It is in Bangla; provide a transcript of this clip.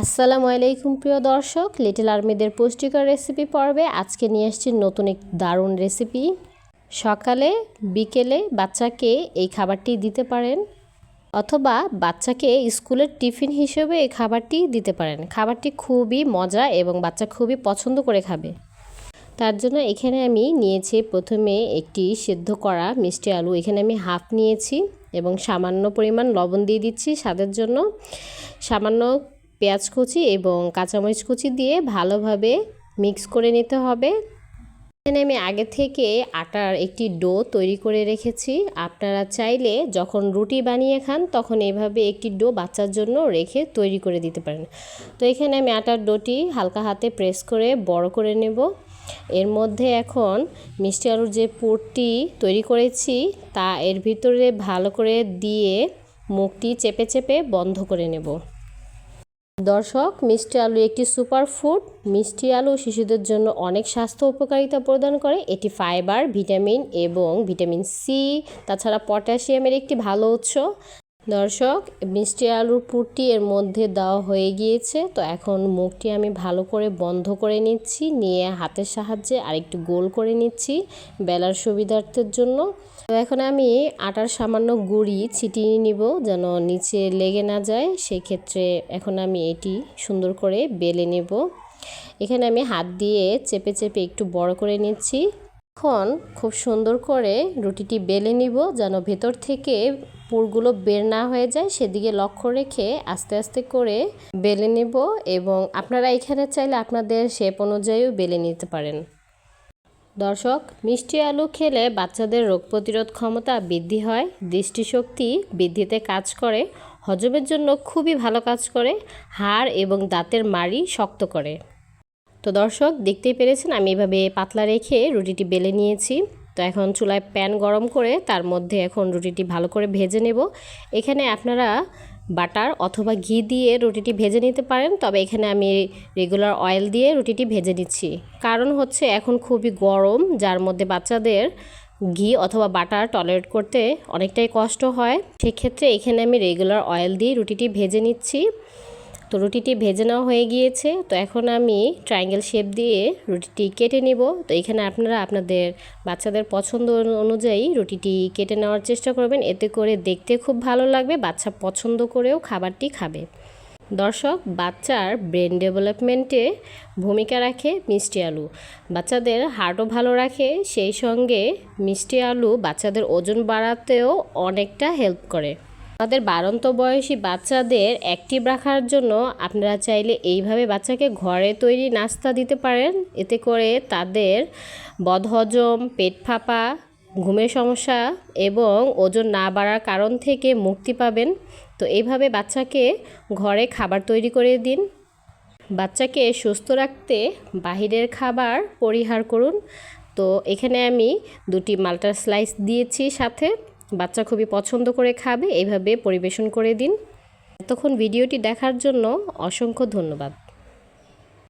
আসসালামু আলাইকুম প্রিয় দর্শক লিটল আর্মিদের পুষ্টিকর রেসিপি পর্বে আজকে নিয়ে এসেছি নতুন এক দারুণ রেসিপি সকালে, বিকেলে বাচ্চাকে এই খাবারটি দিতে পারেন অথবা বাচ্চাকে স্কুলের টিফিন হিসেবে এই খাবারটি দিতে পারেন। খাবারটি খুবই মজা এবং বাচ্চা খুবই পছন্দ করে খাবে। তার জন্য এখানে আমি নিয়েছি প্রথমে একটি সেদ্ধ করা মিষ্টি আলু। এখানে আমি হাফ নিয়েছি এবং সামান্য পরিমাণ লবণ দিয়ে দিচ্ছি স্বাদের জন্য। সামান্য পেঁয়াজ কুচি এবং কাঁচামরিচ কুচি দিয়ে ভালোভাবে মিক্স করে নিতে হবে। এখানে আমি আগে থেকে আটার একটি ডো তৈরি করে রেখেছি। আপনারা চাইলে যখন রুটি বানিয়ে খান তখন এভাবে একটি ডো বাচ্চার জন্য রেখে তৈরি করে দিতে পারেন। তো এখানে আমি আটার ডোটি হালকা হাতে প্রেস করে বড় করে নেব। এর মধ্যে এখন মিষ্টি আলুর যে পুরটি তৈরি করেছি তা এর ভিতরে ভালো করে দিয়ে মুখটি চেপে চেপে বন্ধ করে নেব। দর্শক, মিষ্টি আলু একটি সুপার ফুড মিষ্টি আলু শিশুদের জন্য অনেক স্বাস্থ্য উপকারিতা প্রদান করে। এটি ফাইবার, ভিটামিন এবং ভিটামিন সি, তাছাড়া পটাশিয়ামের একটি ভালো উৎস। দর্শক, মিষ্টি আলুর পুরটি এর মধ্যে দেওয়া হয়ে গিয়েছে। তো এখন মুখটি আমি ভালো করে বন্ধ করে নিচ্ছি, নিয়ে হাতের সাহায্যে আরেকটু গোল করে নিচ্ছি বেলার সুবিধার্থের জন্য। তো এখন আমি আটার সামান্য গুঁড়ি ছিটিয়ে নিব যেন নিচে লেগে না যায়। সেই ক্ষেত্রে এখন আমি এটি সুন্দর করে বেলে নেব। এখানে আমি হাত দিয়ে চেপে চেপে একটু বড় করে নিচ্ছি। এখন খুব সুন্দর করে রুটিটি বেলে নিব যেন ভেতর থেকে পুরগুলো বের না হয়ে যায়, সেদিকে লক্ষ্য রেখে আস্তে আস্তে করে বেলে নেব এবং আপনারা এখানে চাইলে আপনাদের শেপ অনুযায়ীও বেলে নিতে পারেন। দর্শক, মিষ্টি আলু খেলে বাচ্চাদের রোগ প্রতিরোধ ক্ষমতা বৃদ্ধি হয়, দৃষ্টিশক্তি বৃদ্ধিতে কাজ করে, হজমের জন্য খুবই ভালো কাজ করে, হাড় এবং দাঁতের মাড়ি শক্ত করে। তো দর্শক, দেখতেই পেরেছেন আমি এভাবে পাতলা রেখে রুটিটি বেলে নিয়েছি। তো এখন চুলায় প্যান গরম করে তার মধ্যে এখন রুটিটি ভালো করে ভেজে নেব। এখানে আপনারা বাটার অথবা ঘি দিয়ে রুটিটি ভেজে নিতে পারেন, তবে এখানে আমি রেগুলার অয়েল দিয়ে রুটিটি ভেজে নিচ্ছি। কারণ হচ্ছে এখন খুবই গরম, যার মধ্যে বাচ্চাদের ঘি অথবা বাটার টলারেট করতে অনেকটাই কষ্ট হয়। সেক্ষেত্রে এখানে আমি রেগুলার অয়েল দিয়ে রুটিটি ভেজে নিচ্ছি। তো রুটিটি ভেজে নেওয়া হয়ে গিয়েছে। তো এখন আমি ট্রায়াঙ্গেল শেপ দিয়ে রুটিটি কেটে নিব। তো এখানে আপনারা আপনাদের বাচ্চাদের পছন্দ অনুযায়ী রুটিটি কেটে নেওয়ার চেষ্টা করবেন। এতে করে দেখতে খুব ভালো লাগবে, বাচ্চা পছন্দ করেও খাবারটি খাবে। দর্শক, বাচ্চার ব্রেন ডেভেলপমেন্টে ভূমিকা রাখে মিষ্টি আলু। বাচ্চাদের হার্টও ভালো রাখে, সেই সঙ্গে মিষ্টি আলু বাচ্চাদের ওজন বাড়াতেও অনেকটা হেল্প করে। আমাদের বারন্ত বয়সী বাচ্চাদের অ্যাক্টিভ রাখার জন্য আপনারা চাইলে এইভাবে বাচ্চাকে ঘরে তৈরি নাস্তা দিতে পারেন। এতে করে তাদের বদহজম, পেট ফাঁপা, ঘুমের সমস্যা এবং ওজন না বাড়ার কারণ থেকে মুক্তি পাবেন। তো এইভাবে বাচ্চাকে ঘরে খাবার তৈরি করে দিন। বাচ্চাকে সুস্থ রাখতে বাহিরের খাবার পরিহার করুন। তো এখানে আমি দুটি মাল্টার স্লাইস দিয়েছি সাথে। বাচ্চা খুবই পছন্দ করে খাবে, এভাবে পরিবেশন করে দিন। এতক্ষণ ভিডিওটি দেখার জন্য অসংখ্য ধন্যবাদ।